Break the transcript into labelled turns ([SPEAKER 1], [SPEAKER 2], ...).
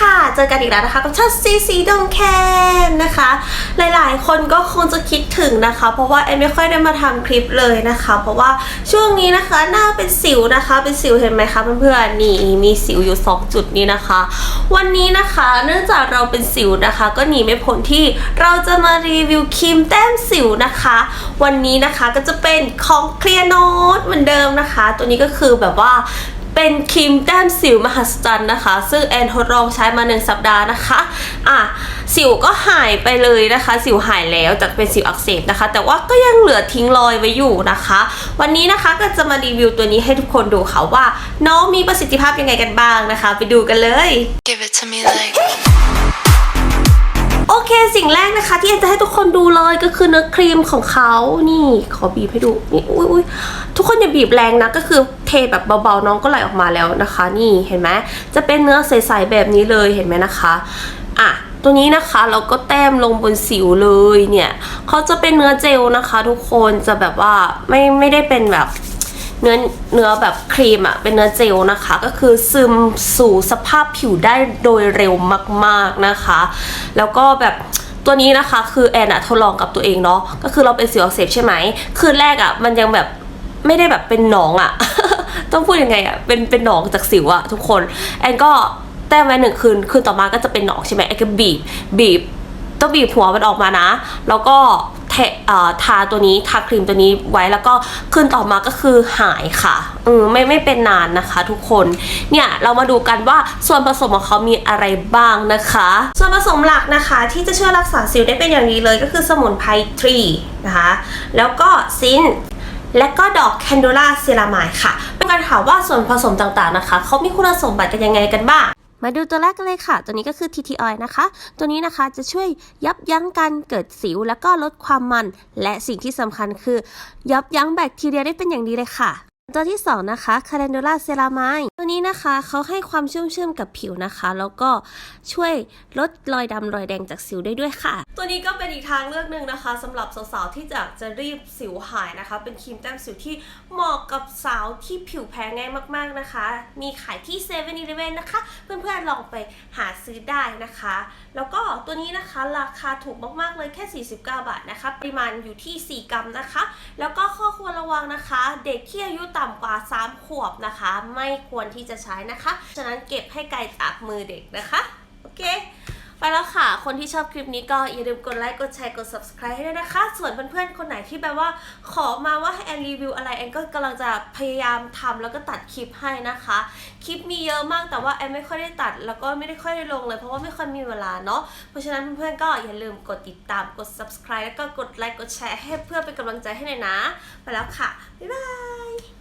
[SPEAKER 1] ค่ะ เจอกันอีกแล้วนะคะกับช่องซีซีดงแคนนะคะ หลายๆ คนก็คงจะคิดถึงนะคะ เพราะว่าแอนไม่ค่อยได้มาทำคลิปเลยนะคะ เพราะว่าช่วงนี้นะคะหน้าเป็นสิวนะคะ เป็นสิวเห็นไหมคะเพื่อนๆนี่มีสิวอยู่ 2 จุดนี้นะคะ วันนี้นะคะเนื่องจากเราเป็นสิวนะคะ ก็หนีไม่พ้นที่เราจะมารีวิวครีมแต้มสิวนะคะ วันนี้นะคะก็จะเป็นของเคลียร์โนตเหมือนเดิมนะคะ ตัวนี้ก็คือแบบว่า เป็นครีมแต้มสิวมหัศจรรย์นะคะ ซึ่งแอนทดลองใช้มาหนึ่งสัปดาห์นะคะอะสิวก็หายไปเลยนะคะ สิวหายแล้วจากเป็นสิวอักเสบนะคะ แต่ว่าก็ยังเหลือทิ้งรอยไว้อยู่นะคะ วันนี้นะคะก็จะมารีวิวตัวนี้ให้ทุกคนดูค่ะว่า น้องมีประสิทธิภาพยังไงกันบ้างนะคะ ไปดูกันเลย
[SPEAKER 2] Give it to me like
[SPEAKER 1] เคสิ่งแรกนะคะ ที่แอนจะให้ทุกคนดูเลยก็คือเนื้อครีมของเขานี่ขอบีบให้ดูนี่อุ้ยอุ้ยทุกคนอย่าบีบแรงนะก็คือเทแบบเบาๆน้องก็ไหลออกมาแล้วนะคะ นี่เห็นไหมจะเป็นเนื้อใสๆแบบนี้เลยเห็นไหมนะคะอะตัวนี้นะคะเราก็แต้มลงบนสิวเลยเนี่ยเขาจะเป็นเนื้อเจลนะคะ ทุกคนจะแบบว่าไม่ไม่ได้เป็นแบบ เนื้อเนื้อแบบครีมอะเป็นเนื้อเจลนะคะ ก็คือซึมสู่สภาพผิวได้โดยเร็วมากๆนะคะ แล้วก็แบบตัวนี้นะคะคือแอนอะทดลองกับตัวเองเนาะก็คือเราเป็นสิวอักเสบใช่ไหมคืนแรกอะมันยังแบบไม่ได้แบบเป็นหนองอะต้องพูดยังไงอะเป็นเป็นหนองจากสิวอะทุกคนแอนก็แต้มไว้หนึ่งคืนคืนต่อมาก็จะเป็นหนองใช่ไหมแอนก็บีบบีบต้องบีบหัวมันออกมานะ แล้วก็ ทะเอ่อทาตัวนี้ทาครีมตัวนี้ไว้แล้วก็คืนต่อมาก็คือหายค่ะอืมไม่ไม่เป็นนานนะคะทุกคนเนี่ยเรามาดูกันว่าส่วนผสมของเขามีอะไรบ้างนะคะ ส่วนผสมหลักนะคะที่จะช่วยรักษาสิวได้เป็นอย่างดีเลยก็คือสมุนไพรทรีนะคะแล้วก็ซินและก็ดอกแคนโดล่าเซรามายค่ะเป็นการถามว่าส่วนผสมต่างๆนะคะ เขามีคุณสมบัติกันยังไงกันบ้าง มาดูตัวแรกกันเลยค่ะ ตัวนี้ก็คือ TT Oil นะคะ ตัวนี้นะคะจะช่วยยับยั้งการเกิดสิว แล้วก็ลดความมัน และสิ่งที่สำคัญคือ ยับยั้งแบคทีเรียได้เป็นอย่างดีเลยค่ะ ตัวที่ 2 นะคะ Calendula Ceramide ตัวนี้นะคะเขาให้ความชุ่มชื่นกับผิวนะคะ แล้วก็ช่วยลดรอยดำรอยแดงจากสิวได้ด้วยค่ะ ตัวนี้ก็เป็นอีกทางเลือกหนึ่งนะคะสำหรับสาวๆที่อยากจะรีบสิวหายนะคะ เป็นครีมแต้มสิวที่เหมาะกับสาวที่ผิวแพ้ง่ายมากๆนะคะ มีขายที่7 e เ e ่ e อนะคะ เพื่อนๆลองไปหาซื้อได้นะคะ แล้วก็ตัวนี้นะคะราคาถูกมากๆเลยแค่ 49 บาทนะคะปริมาณอยู่ที่ 4 กรัมนะคะ แล้วก็ข้อ ระวังนะคะ เด็กที่อายุต่ำกว่า 3 ขวบนะคะ ไม่ควรที่จะใช้นะคะ ฉะนั้นเก็บให้ไกลจากมือเด็กนะคะ โอเค ไปแล้วค่ะ คนที่ชอบคลิปนี้ก็อย่าลืมกดไลค์กดแชร์กด subscribe ให้ด้วยนะคะ ส่วนเพื่อนๆคนไหนที่แบบว่าขอมาว่าให้แอนรีวิวอะไรแอนก็กำลังจะพยายามทำแล้วก็ตัดคลิปให้นะคะ คลิปมีเยอะมากแต่ว่าแอนไม่ค่อยได้ตัด แล้วก็ไม่ได้ค่อยได้ลงเลยเพราะว่าไม่ค่อยมีเวลาเนาะเพราะฉะนั้นเพื่อนๆก็อย่าลืมกดติดตามกด subscribe แล้วก็กดไลค์กดแชร์ให้เพื่อเป็นกำลังใจให้หน่อยนะ ไปแล้วค่ะบ๊ายบาย